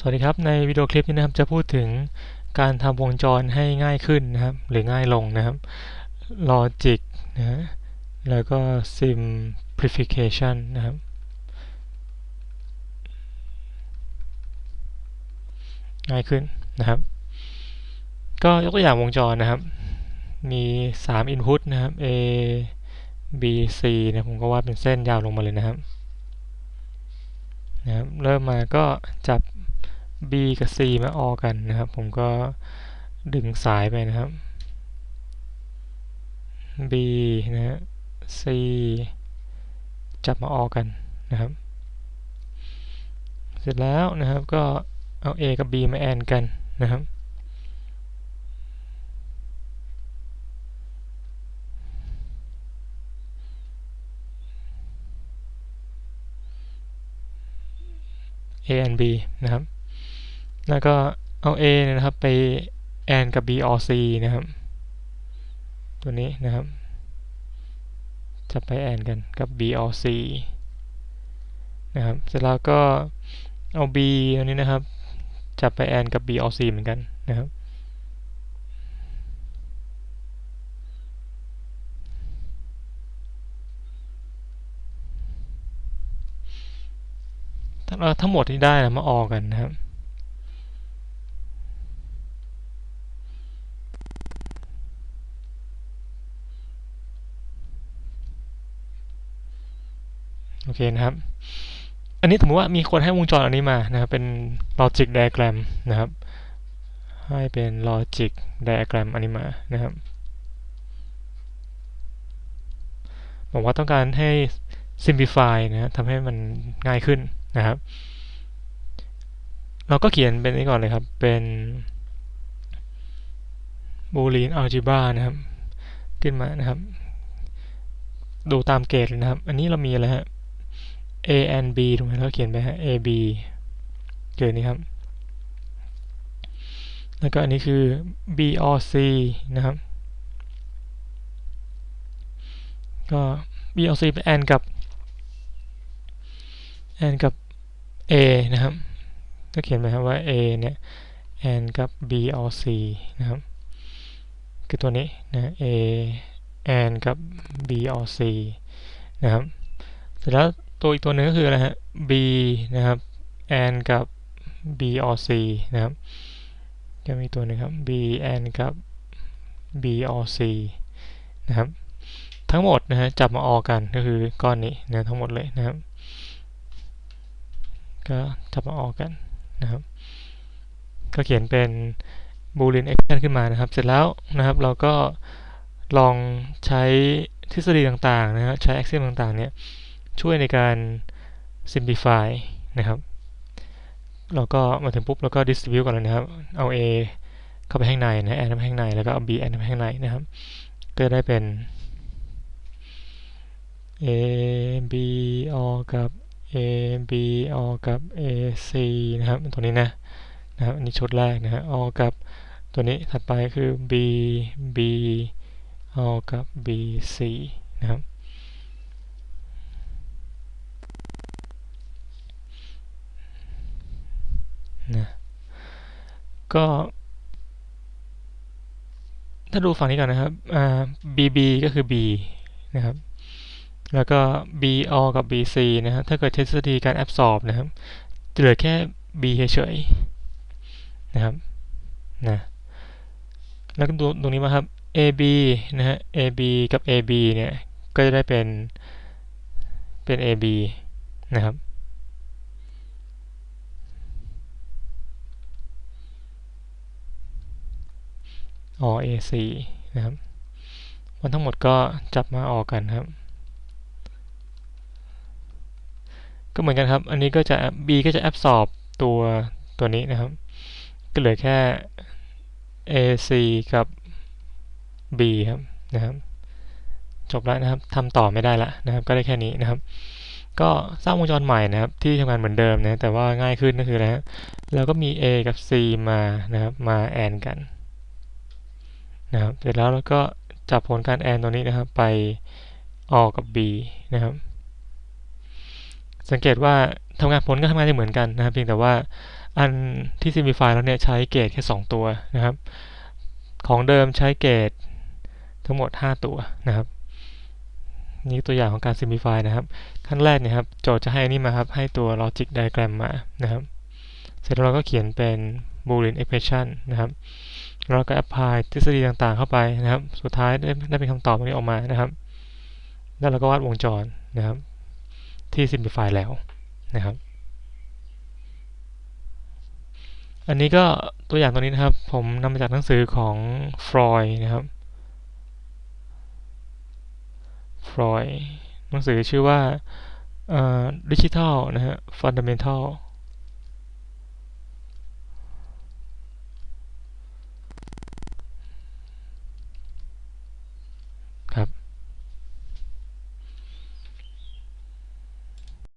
สวัสดีครับ ในวิดีโอคลิปนี้นะครับจะพูดถึงการทำวงจรให้ง่ายขึ้นนะครับ หรือง่ายลงนะครับ logic นะฮะแล้วก็ simplification นะครับ ง่ายขึ้นนะครับ ก็ยกตัวอย่างวงจรนะครับ มี 3 input นะครับ A B C นี่ยผมก็วาดเป็นเส้นยาวลงมาเลยนะครับนะครับ เริ่มมาก็จับ B กับ C มาออกันนะครับ ผมก็ดึงสายไปนะครับ B นะฮะ C จับมาออกันนะครับ เสร็จแล้วนะครับก็เอา A กับ B มาแอนกันนะครับ A and B นะครับ แล้วก็เอา A นะครับไปแอนกับ B or C นะครับ ตัวนี้นะครับ จะไปแอนกันกับ B or C นะครับ เสร็จแล้วก็เอา B ตัวนี้นะครับ จะไปแอนกับ B or C เหมือนกันนะครับเราทั้งหมดที่ได้นะมาออกกันนะครับ โอเคนะครับ อันนี้สมมติว่ามีคนให้วงจรอันนี้มานะครับเป็น logic diagram นะครับ ให้เป็น logic diagram อันนี้มานะครับบอกว่าต้องการให้ simplify นะทำให้มันง่ายขึ้นนะครับ เราก็เขียนเป็นนี้ก่อนเลยครับ เป็น boolean algebra นะครับ ขึ้นมานะครับ ดูตามเกรดนะครับ อันนี้เรามีอะไรฮะ a and b ถูกไหมเราเขียนไปฮะ a b เกิดนี้ครับ แล้วก็อันนี้คือ b or c นะครับ ก็ b or c ไปแอนกับแอนกับ a นะครับ ก็เขียนไปครับว่า a เนี่ยแอนกับ b or c นะครับ คือตัวนี้นะ a แอนกับ b or c นะครับ เสร็จแล้ว ตัวอีกตัวหนึ่งก็คืออะไรฮะ b นะครับ and กับ b or c นะครับจะมีตัวนึงครับ b and กับ b or c นะครับทั้งหมดนะฮะจับมาออกกันก็คือก้อนนี้นะทั้งหมดเลยนะครับ ก็จับมาออกกันนะครับ ก็เขียนเป็น boolean expression ขึ้นมานะครับ เสร็จแล้วนะครับเราก็ลองใช้ทฤษฎีต่างๆนะฮะใช้ axiom ต่างๆเนี่ย ช่วยในการ simplify นะครับเราก็มาถึงปุ๊บเราก็ distribute ก่อนเลยนะครับ เอา a เข้าไปข้างในนะแอนเข้าไปข้างใน แล้วก็เอา b แอนเข้าไปข้างในนะครับ ก็ได้เป็น a b ออกับ a b ออกับ a c นะครับตัวนี้นะนะครับอันนี้ชุดแรกนะฮะออกับตัวนี้ถัดไปคือ b b ออกับ b c นะครับ นะก็ถ้าดูฝั่งนี้ก่อนนะครับ bb ก็คือ b นะครับ แล้วก็ b all กับ bc นะครับ ถ้าเกิดทฤษฎีการ absorb นะครับ จะเหลือแค่ b เฉยๆ นะครับ นะ แล้วก็ดูตรงนี้มาครับ ab นะฮะ ab กับ ab เนี่ย ก็จะได้เป็น เป็น ab นะครับ or AC นะครับมันทั้งหมดก็จับมาออกกันครับ ก็เหมือนกันครับ อันนี้ก็จะ B ก็จะ absorb ตัวตัวนี้นะครับ ก็เหลือแค่ AC กับ B ครับนะครับ จบแล้วนะครับทำต่อไม่ได้ละนะครับ ก็ได้แค่นี้นะครับ ก็สร้างวงจรใหม่นะครับ ที่ทำงานเหมือนเดิมนะแต่ว่าง่ายขึ้นก็คืออะไรฮะเราก็มี A กับ C มานะครับ มาแอนกัน นะครับ เสร็จแล้วเราก็จับผลการแอนตัวนี้นะครับ ไปออกกับ B นะครับ สังเกตว่าทำงานผลก็ทำงานได้เหมือนกันนะครับ เพียงแต่ว่าอันที่ simplify แล้วเนี่ยใช้เกรดแค่ 2 ตัวนะครับ ของเดิมใช้เกรดทั้งหมด 5 ตัวนะครับ นี่ตัวอย่างของการ simplify นะครับ ขั้นแรกเนี่ยครับโจทย์จะให้นี่มาครับ ให้ตัว logic diagram มานะครับ เสร็จแล้วเราก็เขียนเป็น boolean expression นะครับ เราก็ apply ทฤษฎีต่างๆ เข้าไปนะครับ สุดท้ายได้ได้เป็นคำตอบตรงนี้ออกมานะครับ แล้วเราก็วาดวงจรนะครับ ที่ simplify แล้วนะครับ อันนี้ก็ตัวอย่างตัวนี้นะครับ ผมนำมาจากหนังสือของฟรอยนะครับฟรอยหนังสือชื่อว่า Digital นะฮะ Fundamental